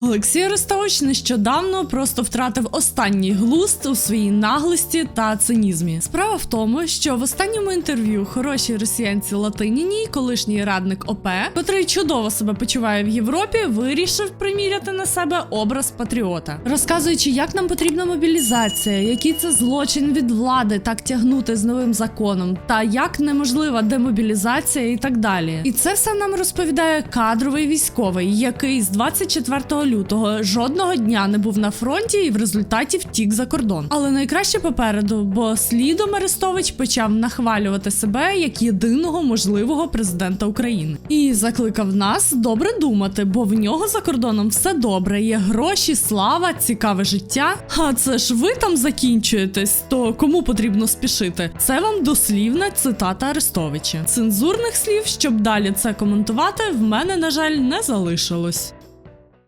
Олексій Арестович нещодавно просто втратив останній глузд у своїй наглості та цинізмі. Справа в тому, що в останньому інтерв'ю хорошій росіянці Латиніній, колишній радник ОП, котрий чудово себе почуває в Європі, вирішив приміряти на себе образ патріота, розказуючи, як нам потрібна мобілізація, який це злочин від влади так тягнути з новим законом, та як неможлива демобілізація і так далі. І це все нам розповідає кадровий військовий, який з 24 лютого жодного дня не був на фронті і в результаті втік за кордон. Але найкраще попереду, бо слідом Арестович почав нахвалювати себе як єдиного можливого президента України і закликав нас добре думати, бо в нього за кордоном все добре. Є гроші, слава, цікаве життя. А це ж ви там закінчуєтесь, то кому потрібно спішити? Це вам дослівна цитата Арестовича. Цензурних слів, щоб далі це коментувати, в мене на жаль не залишилось.